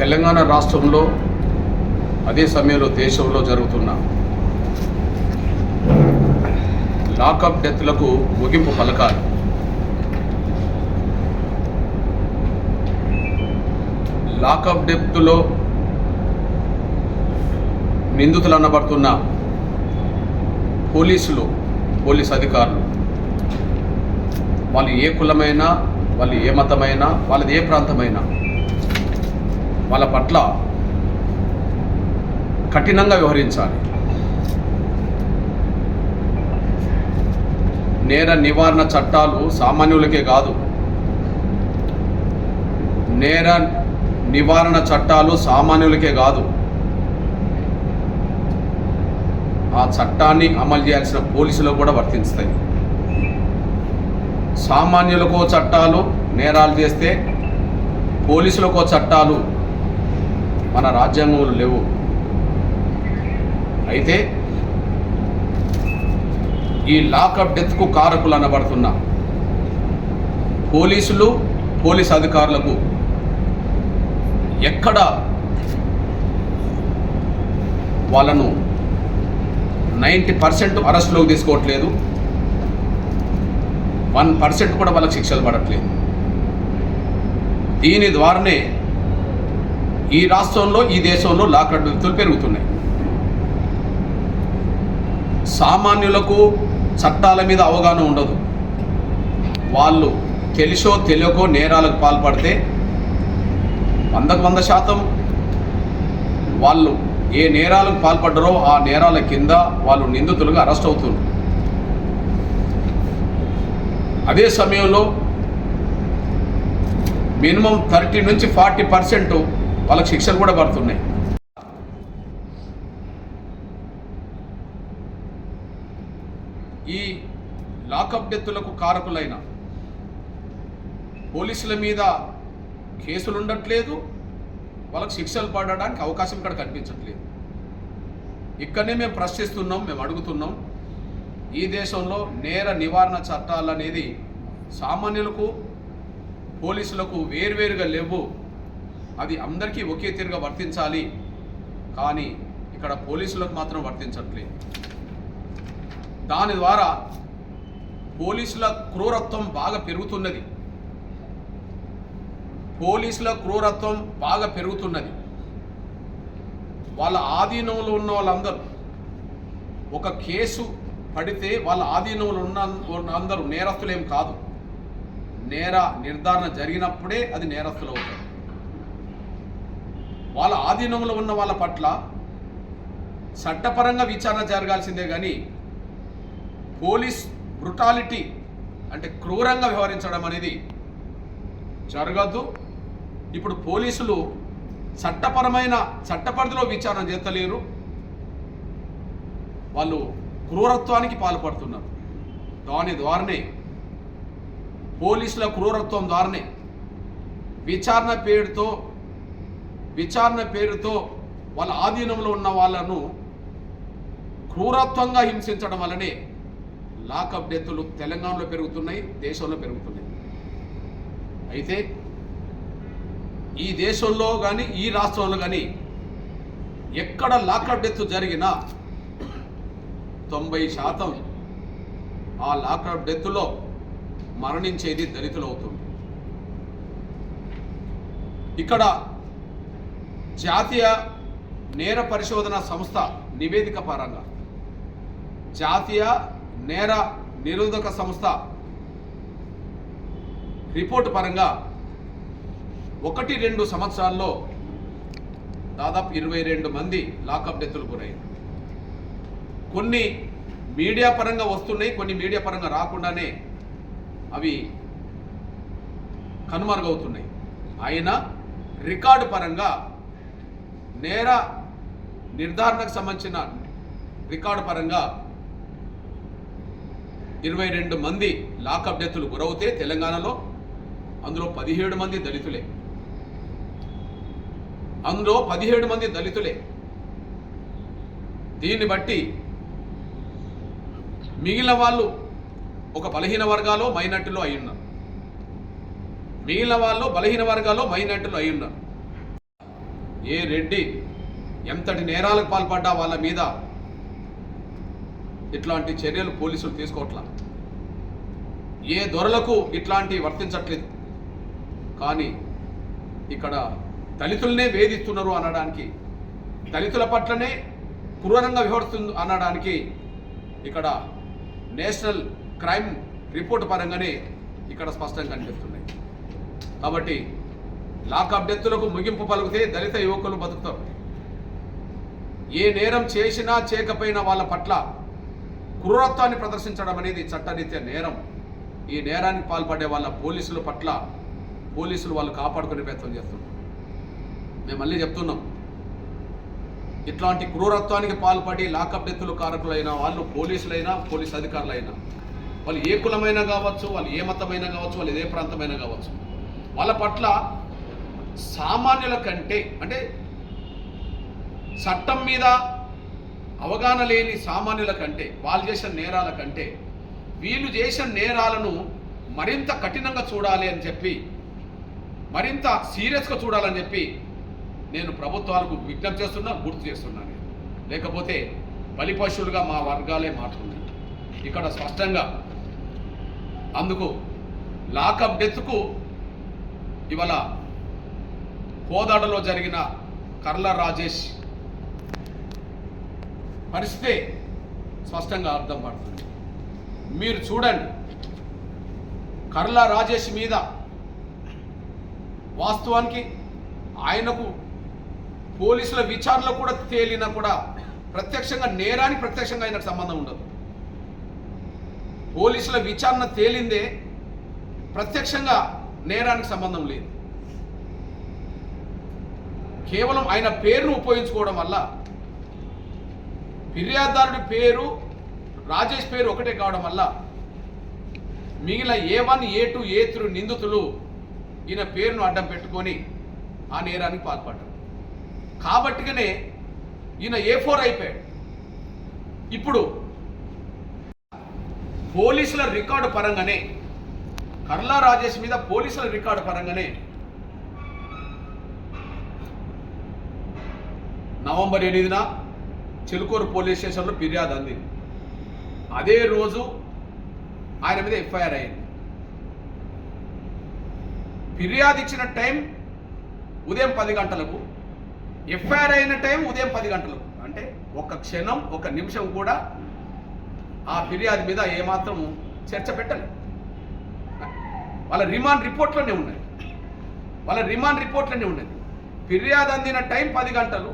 తెలంగాణ రాష్ట్రంలో అదే సమయంలో దేశంలో జరుగుతున్న లాకప్ డెత్లకు ముగింపు పలకాలి. లాకప్ డెత్లో నిందితులు అనబడుతున్న పోలీసులు పోలీస్ అధికారులు వాళ్ళు ఏ కులమైనా వాళ్ళు ఏ మతమైనా వాళ్ళది ఏ ప్రాంతమైనా వాళ్ళ పట్ల కఠినంగా వ్యవహరించాలి. నేర నివారణ చట్టాలు సామాన్యులకే కాదు. నేర నివారణ చట్టాలు సామాన్యులకే కాదు. ఆ చట్టాన్ని అమలు చేయాల్సిన పోలీసులకు కూడా వర్తిస్తాయి. సామాన్యులకో చట్టాలు నేరాలు చేస్తే పోలీసులకో చట్టాలు మన రాజ్యాంగంలో లేవు. అయితే ఈ లాకప్ డెత్కు కారకులు అనబడుతున్న పోలీసులు పోలీస్ అధికారులకు ఎక్కడ వాళ్ళను నైంటీ పర్సెంట్ అరెస్టులోకి తీసుకోవట్లేదు. వన్ పర్సెంట్ కూడా వాళ్ళకి శిక్షలు పడట్లేదు. దీని ద్వారానే ఈ రాష్ట్రంలో ఈ దేశంలో లాకప్ డెత్తులు పెరుగుతున్నాయి. సామాన్యులకు చట్టాల మీద అవగాహన ఉండదు. వాళ్ళు తెలిసో తెలియకో నేరాలకు పాల్పడితే వందకు వంద శాతం వాళ్ళు ఏ నేరాలకు పాల్పడ్డారో ఆ నేరాల కింద వాళ్ళు నిందితులుగా అరెస్ట్ అవుతున్నారు. అదే సమయంలో మినిమం థర్టీ నుంచి ఫార్టీ పర్సెంట్ వాళ్ళకి శిక్షలు కూడా పడుతున్నాయి. ఈ లాకప్ డెత్తులకు కారకులైన పోలీసుల మీద కేసులు ఉండట్లేదు వాళ్ళకి శిక్షలు పడడానికి అవకాశం ఇక్కడ కనిపించట్లేదు. ఇక్కడనే మేము ప్రశ్నిస్తున్నాం మేము అడుగుతున్నాం. ఈ దేశంలో నేర నివారణ చట్టాలు అనేది సామాన్యులకు పోలీసులకు వేరువేరుగా లేవు. అది అందరికీ ఒకే తీరుగా వర్తించాలి. కానీ ఇక్కడ పోలీసులకు మాత్రం వర్తించట్లేదు. దాని ద్వారా పోలీసుల క్రూరత్వం బాగా పెరుగుతున్నది. పోలీసుల క్రూరత్వం బాగా పెరుగుతున్నది. వాళ్ళ ఆధీనంలో ఉన్న వాళ్ళందరూ ఒక కేసు పడితే వాళ్ళ ఆధీనంలో ఉన్న ఉన్న అందరూ నేరస్తులేం కాదు. నేర నిర్ధారణ జరిగినప్పుడే అది నేరస్తులు అవుతారు వాళ్ళ ఆధీనంలో ఉన్న వాళ్ళ పట్ల చట్టపరంగా విచారణ జరగాల్సిందే కానీ పోలీస్ బ్రుటాలిటీ అంటే క్రూరంగా వ్యవహరించడం అనేది జరగదు ఇప్పుడు పోలీసులు చట్టపరమైన చట్టపరిధిలో విచారణ చేస్తలేరు. వాళ్ళు క్రూరత్వానికి పాల్పడుతున్నారు. దాని ద్వారానే పోలీసుల క్రూరత్వం ద్వారానే విచారణ పేరుతో విచారణ పేరుతో వాళ్ళ ఆధీనంలో ఉన్న వాళ్ళను క్రూరత్వంగా హింసించడం వల్లనే లాకప్ డెత్తులు తెలంగాణలో పెరుగుతున్నాయి దేశంలో పెరుగుతున్నాయి. అయితే ఈ దేశంలో కానీ ఈ రాష్ట్రంలో కానీ ఎక్కడ లాకప్ డెత్ జరిగినా తొంభై శాతం ఆ లాకప్ డెత్లో మరణించేది దళితులు అవుతుంది. ఇక్కడ జాతీయ నేర పరిశోధన సంస్థ నివేదిక పరంగా. జాతీయ నేర నిరోధక సంస్థ రిపోర్టు పరంగా ఒకటి రెండు సంవత్సరాల్లో దాదాపు ఇరవై రెండు మంది లాకప్ డెత్తులు గురయ్యారు కొన్ని మీడియా పరంగా వస్తున్నాయి కొన్ని మీడియా పరంగా రాకుండానే అవి కనుమరుగవుతున్నాయి. అయినా రికార్డు పరంగా నేర నిర్ధారణకు సంబంధించిన రికార్డు పరంగా ఇరవై రెండు మంది లాకప్ డెత్తులు గురవుతే తెలంగాణలో అందులో పదిహేడు మంది దళితులే. అందులో పదిహేడు మంది దళితులే. దీన్ని బట్టి మిగిలిన వాళ్ళు ఒక బలహీన వర్గాలో మైనార్టీలో అయి ఉన్నారు. మిగిలిన వాళ్ళు బలహీన వర్గాలో మైనార్టీలో అయి ఉన్నారు. ఏ రెడ్డి ఎంతటి నేరాలకు పాల్పడ్డా వాళ్ళ మీద ఇట్లాంటి చర్యలు పోలీసులు తీసుకోవట్లా? ఏ దొరలకు ఇట్లాంటి వర్తించట్లేదు. కానీ ఇక్కడ దళితులనే వేధిస్తున్నారు అనడానికి దళితుల పట్లనే క్రూరంగా వివరిస్తుంది అనడానికి ఇక్కడ నేషనల్ క్రైమ్ రిపోర్ట్ పరంగానే ఇక్కడ స్పష్టంగా కనిపిస్తున్నాయి. కాబట్టి లాకప్ డెత్తులకు ముగింపు పలికితే దళిత యువకులు బతుకుతారు. ఏ నేరం చేసినా చేయకపోయినా వాళ్ళ పట్ల క్రూరత్వాన్ని ప్రదర్శించడం అనేది చట్టరీత్యా నేరం. ఈ నేరానికి పాల్పడే వాళ్ళ పోలీసుల పట్ల పోలీసులు వాళ్ళు కాపాడుకునే ప్రయత్నం చేస్తున్నారు. మేము మళ్ళీ చెప్తున్నాం. ఇట్లాంటి క్రూరత్వానికి పాల్పడి లాకప్ డెత్తులు కారకులైన వాళ్ళు పోలీసులైనా పోలీస్ అధికారులైనా వాళ్ళు ఏ కులమైనా కావచ్చు వాళ్ళు ఏ మతమైనా కావచ్చు వాళ్ళు ఏ ప్రాంతమైనా కావచ్చు వాళ్ళ పట్ల సామాన్యుల కంటే అంటే చట్టం మీద అవగాహన లేని సామాన్యుల కంటే వాళ్ళు చేసిన నేరాల కంటే వీళ్ళు చేసిన నేరాలను మరింత కఠినంగా చూడాలి అని చెప్పి మరింత సీరియస్గా చూడాలని చెప్పి నేను ప్రభుత్వాలకు విజ్ఞప్తి చేస్తున్నా గుర్తు చేస్తున్నాను లేకపోతే బలిపశువులుగా మా వర్గాలే మారుతుంది. ఇక్కడ స్పష్టంగా అందుకు లాకప్ డెత్కు ఇవాళ కోదాడలో జరిగిన కర్ల రాజేష్ పరిస్థితే స్పష్టంగా అర్థం పడుతుంది. మీరు చూడండి. కర్ల రాజేష్ మీద వాస్తవానికి ఆయనకు పోలీసుల విచారణలో కూడా తేలినా కూడా ప్రత్యక్షంగా నేరానికి ప్రత్యక్షంగా ఆయనకు సంబంధం ఉండదు. పోలీసుల విచారణ తేలిందే ప్రత్యక్షంగా నేరానికి సంబంధం లేదు. కేవలం ఆయన పేరును ఉపయోగించుకోవడం వల్ల ఫిర్యాదుదారుడి పేరు రాజేష్ పేరు ఒకటే కావడం వల్ల మిగిలిన A one A two A three నిందితులు ఈయన పేరును అడ్డం పెట్టుకొని ఆ నేరానికి పాల్పడ్డారు. కాబట్టిగానే ఈయన ఏ ఫోర్ అయిపోయాడు. ఇప్పుడు పోలీసుల రికార్డు పరంగానే కర్లా రాజేష్ మీద పోలీసుల రికార్డు పరంగానే నవంబర్ ఎనిమిదిన చిలుకూరు పోలీస్ స్టేషన్లో ఫిర్యాదు అందింది అదే రోజు ఆయన మీద ఎఫ్ఐఆర్ అయింది. ఫిర్యాదు ఇచ్చిన టైం ఉదయం పది గంటలకు ఎఫ్ఐఆర్ అయిన టైం ఉదయం పది గంటలకు. అంటే ఒక క్షణం ఒక నిమిషం కూడా ఆ ఫిర్యాదు మీద ఏమాత్రం చర్చ పెట్టలేదు. వాళ్ళ రిమాండ్ రిపోర్ట్లోనే ఉన్నది. వాళ్ళ రిమాండ్ రిపోర్ట్లోనే ఉన్నది. ఫిర్యాదు అందిన టైం పది గంటలు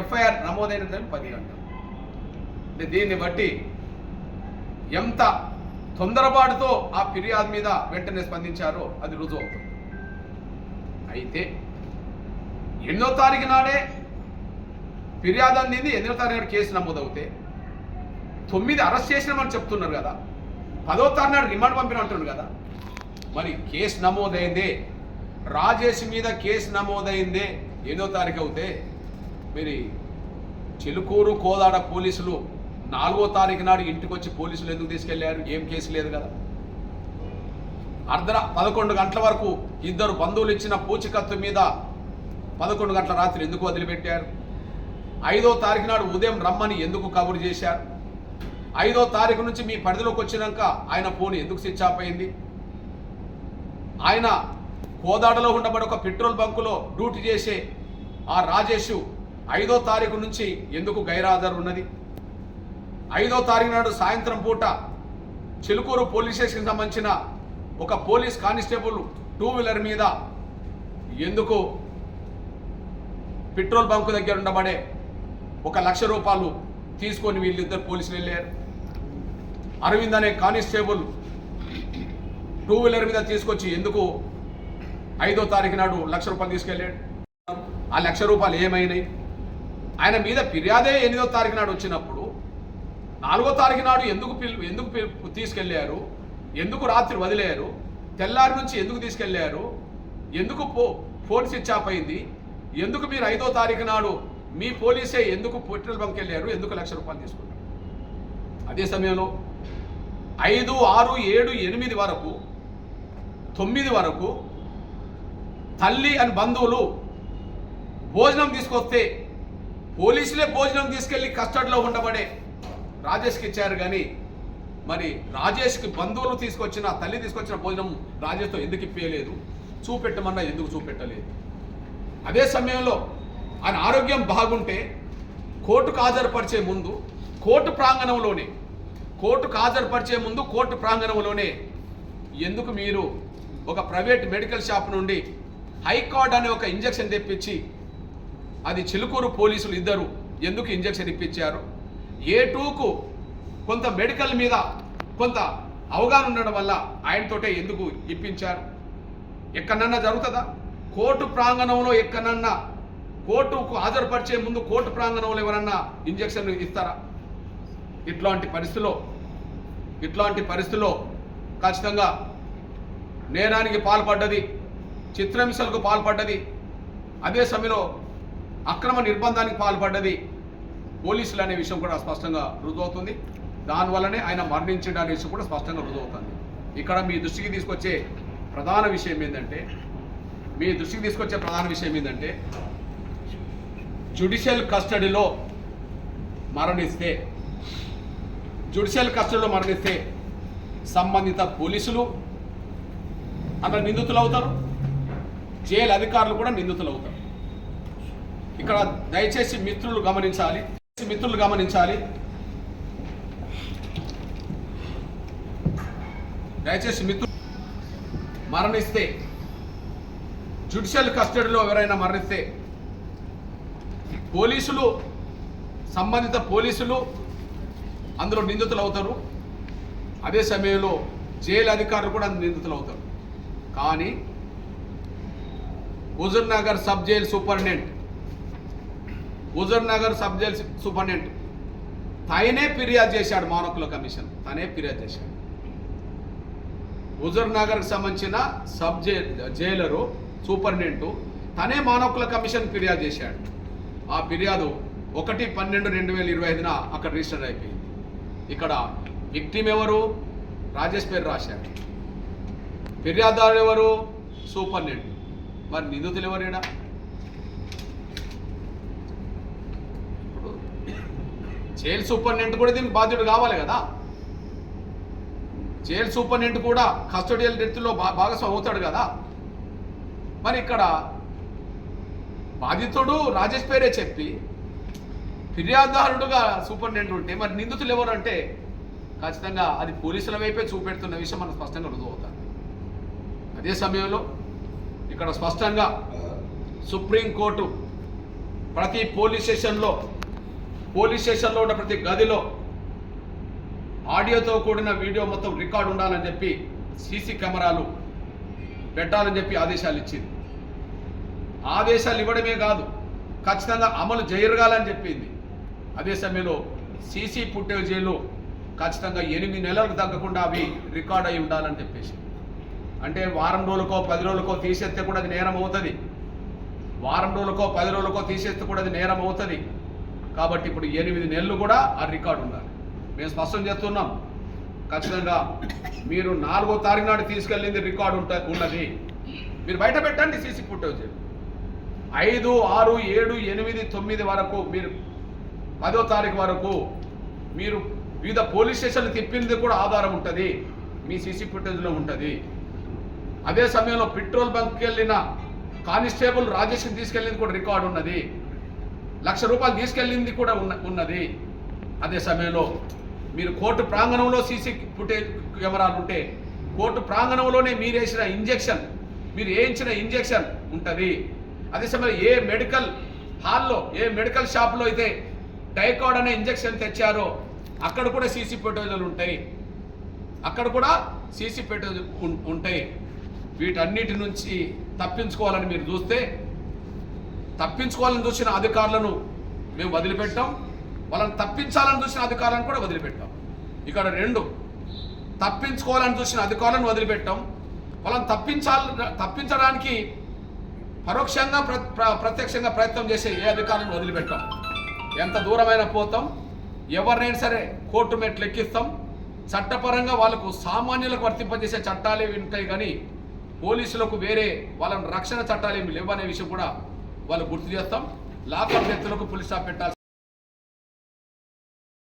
ఎఫ్ఐఆర్ నమోదైన టైం పది గంటలు. అంటే దీన్ని బట్టి ఎంత తొందరపాటుతో ఆ ఫిర్యాదు మీద వెంటనే స్పందించారో అది రుజువు అవుతుంది. అయితే ఎన్నో తారీఖు నాడే ఫిర్యాదు అందింది ఎన్నో తారీఖు నాడు కేసు నమోదవుతే తొమ్మిది అరెస్ట్ చేసినామని చెప్తున్నారు కదా పదో తారీఖు నాడు రిమాండ్ పంపిన అంటున్నారు కదా మరి కేసు నమోదైందే రాజేష్ మీద కేసు నమోదైందే ఎన్నో తారీఖు అవుతే మరి చెలుకూరు కోదాడ పోలీసులు నాలుగో తారీఖు నాడు ఇంటికి వచ్చి పోలీసులు ఎందుకు తీసుకెళ్ళారు? ఏం కేసు లేదు కదా. అర్ధ పదకొండు గంటల వరకు ఇద్దరు బంధువులు ఇచ్చిన పూచికత్తు మీద పదకొండు గంటల రాత్రి ఎందుకు వదిలిపెట్టారు? ఐదో తారీఖు నాడు ఉదయం రమ్మని ఎందుకు కబురు చేశారు? ఐదో తారీఖు నుంచి మీ పరిధిలోకి వచ్చినాక ఆయన ఫోన్ ఎందుకు స్విచ్ ఆఫ్ అయింది? ఆయన కోదాడలో ఉండబడి ఒక పెట్రోల్ బంకులో డ్యూటీ చేసే ఆ రాజేష్ ఐదో తారీఖు నుంచి ఎందుకు గైరాజరు ఉన్నది? ఐదో తారీఖు నాడు సాయంత్రం పూట చిలుకూరు పోలీస్ స్టేషన్కి సంబంధించిన ఒక పోలీస్ కానిస్టేబుల్ టూ వీలర్ మీద ఎందుకు పెట్రోల్ బంకు దగ్గర ఉండబడే ఒక లక్ష రూపాయలు తీసుకొని వీళ్ళిద్దరు పోలీసులు వెళ్ళారు. అరవింద్ అనే కానిస్టేబుల్ టూ వీలర్ మీద తీసుకొచ్చి ఎందుకు ఐదో తారీఖు నాడు లక్ష రూపాయలు తీసుకెళ్ళాడు? ఆ లక్ష రూపాయలు ఏమైనాయి? ఆయన మీద ఫిర్యాదే ఎనిమిదో తారీఖు నాడు వచ్చినప్పుడు నాలుగో తారీఖు నాడు ఎందుకు పిలు ఎందుకు తీసుకెళ్ళారు ఎందుకు రాత్రి వదిలేరు? తెల్లారి నుంచి ఎందుకు తీసుకెళ్ళారు ఎందుకు పో ఫోన్ స్విచ్ ఆఫ్ అయింది ఎందుకు మీరు ఐదో తారీఖు నాడు మీ పోలీసే ఎందుకు పెట్రోల్ బంక్ వెళ్ళారు? ఎందుకు లక్ష రూపాయలు తీసుకున్నారు? అదే సమయంలో ఐదు ఆరు ఏడు ఎనిమిది వరకు తొమ్మిది వరకు తల్లి అని బంధువులు భోజనం తీసుకొస్తే పోలీసులే భోజనం తీసుకెళ్ళి కస్టడీలో ఉండబడే రాజేష్కి ఇచ్చారు కానీ మరి రాజేష్కి బంధువులు తీసుకొచ్చిన తల్లి తీసుకొచ్చిన భోజనం రాజేష్తో ఎందుకు ఇప్పేయలేదు? చూపెట్టమన్నా ఎందుకు చూపెట్టలేదు? అదే సమయంలో ఆయన ఆరోగ్యం బాగుంటే కోర్టుకు హాజరుపరిచే ముందు కోర్టు ప్రాంగణంలోనే కోర్టుకు హాజరుపరిచే ముందు కోర్టు ప్రాంగణంలోనే ఎందుకు మీరు ఒక ప్రైవేట్ మెడికల్ షాప్ నుండి హైకార్డ్ అనే ఒక ఇంజెక్షన్ తెప్పించి అది చిలుకూరు పోలీసులు ఇద్దరు ఎందుకు ఇంజెక్షన్ ఇప్పించారు? ఏ టూకు కొంత మెడికల్ మీద కొంత అవగాహన ఉండడం వల్ల ఆయనతోటే ఎందుకు ఇప్పించారు? ఎక్కడన్నా జరుగుతుందా? కోర్టు ప్రాంగణంలో ఎక్కడన్నా కోర్టుకు హాజరుపరిచే ముందు కోర్టు ప్రాంగణంలో ఎవరన్నా ఇంజెక్షన్ ఇస్తారా? ఇట్లాంటి పరిస్థితిలో ఇట్లాంటి పరిస్థితిలో ఖచ్చితంగా నేరానికి పాల్పడ్డది చిత్రహింసలకు పాల్పడ్డది. అదే సమయంలో అక్రమ నిర్బంధానికి పాల్పడ్డది పోలీసులు అనే విషయం కూడా స్పష్టంగా రుజువుతుంది దానివల్లనే ఆయన మరణించడం అనే విషయం కూడా స్పష్టంగా రుజువుతుంది ఇక్కడ మీ దృష్టికి తీసుకొచ్చే ప్రధాన విషయం ఏంటంటే మీ దృష్టికి తీసుకొచ్చే ప్రధాన విషయం ఏంటంటే జుడిషియల్ కస్టడీలో మరణిస్తే జుడిషియల్ కస్టడీలో మరణిస్తే సంబంధిత పోలీసులు అక్కడ నిందితులు అవుతారు జైలు అధికారులు కూడా నిందితులు అవుతారు ఇక్కడ దయచేసి మిత్రులు గమనించాలి. మిత్రులు గమనించాలి. దయచేసి మిత్రులు మరణిస్తే జ్యుడిషియల్ కస్టడీలో ఎవరైనా మరణిస్తే పోలీసులు సంబంధిత పోలీసులు అందులో నిందితులు అవుతారు. అదే సమయంలో జైలు అధికారులు కూడా నిందితులు అవుతారు. కానీ Huzur Nagar sub jail superintendent Huzur Nagar sub jail superintendent. తనే ఫిర్యాదు చేశాడు మానకుల కమిషన్. తనే ఫిర్యాదు చేశాడు. హుజూర్ నగర్కి సంబంధించిన సబ్ జైల్ జైలరు సూపరింటెండెంట్ తనే మానవుల కమిషన్ ఫిర్యాదు చేశాడు. ఆ ఫిర్యాదు ఒకటి పన్నెండు రెండు వేల ఇరవై ఐదున అక్కడ రిజిస్టర్ అయిపోయింది. ఇక్కడ విక్టిమ్ ఎవరు? రాజేష్ పేరు రాశారు. ఫిర్యాదుదారు ఎవరు? సూపరింటెండెంట్. మరి నిందితులు ఎవరేనా జైల్ సూపరింటెండెంట్ కూడా దీనికి బాధ్యుడు కావాలి కదా? జైల్ సూపరింటెండెంట్ కూడా కస్టడియల్ డెత్లో భా భాగస్వామి అవుతాడు కదా? మరి ఇక్కడ బాధితుడు రాజేష్ పేరే చెప్పి ఫిర్యాదుదారుడుగా సూపరింటెండెంట్ ఉంటే మరి నిందితులు ఎవరు అంటే ఖచ్చితంగా అది పోలీసుల వైపే చూపెడుతున్న విషయం మనం స్పష్టంగా రుజువు అవుతుంది అదే సమయంలో ఇక్కడ స్పష్టంగా సుప్రీంకోర్టు ప్రతి పోలీస్ స్టేషన్లో పోలీస్ స్టేషన్లో ఉన్న ప్రతి గదిలో ఆడియోతో కూడిన వీడియో మొత్తం రికార్డు ఉండాలని చెప్పి సీసీ కెమెరాలు పెట్టాలని చెప్పి ఆదేశాలు ఇచ్చింది. ఆదేశాలు ఇవ్వడమే కాదు ఖచ్చితంగా అమలు జరగాలని చెప్పింది. అదే సమయంలో సీసీ ఫుటేజీలు ఖచ్చితంగా ఎనిమిది నెలలకు తగ్గకుండా అవి రికార్డ్ అయి ఉండాలని చెప్పేసి. అంటే వారం రోజులకో పది రోజులకో తీసేస్తే కూడా అది నేరం అవుతుంది. వారం రోజులకో పది రోజులకో తీసేస్తే కూడా అది నేరం అవుతుంది. కాబట్టి ఇప్పుడు ఎనిమిది నెలలు కూడా ఆ రికార్డు ఉండాలి. మేము స్పష్టం చేస్తున్నాం. ఖచ్చితంగా మీరు నాలుగో తారీఖు నాడు తీసుకెళ్ళింది రికార్డు ఉంట ఉన్నది. మీరు బయట పెట్టండి సీసీ ఫుటేజ్. ఐదు ఆరు ఏడు ఎనిమిది తొమ్మిది వరకు మీరు పదో తారీఖు వరకు మీరు వివిధ పోలీస్ స్టేషన్లు తిప్పింది కూడా ఆధారం ఉంటుంది. మీ సీసీ ఫుటేజ్లో ఉంటుంది. అదే సమయంలో పెట్రోల్ బంక్కి వెళ్ళిన కానిస్టేబుల్ రాజేష్ని తీసుకెళ్ళింది కూడా రికార్డు ఉన్నది. లక్ష రూపాయలు తీసుకెళ్ళింది కూడా ఉన్న ఉన్నది. అదే సమయంలో మీరు కోర్టు ప్రాంగణంలో సీసీ ఫుటేజ్ కెమెరాలు ఉంటే కోర్టు ప్రాంగణంలోనే మీరు వేసిన ఇంజెక్షన్ మీరు వేయించిన ఇంజెక్షన్ ఉంటుంది. అదే సమయంలో ఏ మెడికల్ హాల్లో ఏ మెడికల్ షాప్లో అయితే టైకాడ్ అనే ఇంజెక్షన్ తెచ్చారో అక్కడ కూడా సీసీ ఫుటేజ్లు ఉంటాయి. అక్కడ కూడా సీసీ ఫుటేజ్ ఉంటాయి. వీటన్నిటి నుంచి తప్పించుకోవాలని మీరు చూస్తే తప్పించుకోవాలని చూసిన అధికారులను మేము వదిలిపెట్టాం. వాళ్ళని తప్పించాలని చూసిన అధికారులను కూడా వదిలిపెట్టాం. ఇక్కడ రెండు తప్పించుకోవాలని చూసిన అధికారులను వదిలిపెట్టాం. వాళ్ళని తప్పించాలి తప్పించడానికి పరోక్షంగా ప్ర ప్ర- ప్రత్యక్షంగా ప్రయత్నం చేసే ఏ అధికారులను వదిలిపెట్టాం. ఎంత దూరమైనా పోతాం. ఎవరినైనా సరే కోర్టు మెట్లు ఎక్కిస్తాం చట్టపరంగా వాళ్ళకు సామాన్యులకు వర్తింపజేసే చట్టాలు ఏవి ఉంటాయి కానీ పోలీసులకు వేరే వాళ్ళని రక్షణ చట్టాలు ఏమి లేవనే విషయం కూడా వాళ్ళు గుర్తు చేస్తాం. లాకప్ వ్యక్తులకు పులిస్టాప్ స్టాప్ పెట్టాల్సి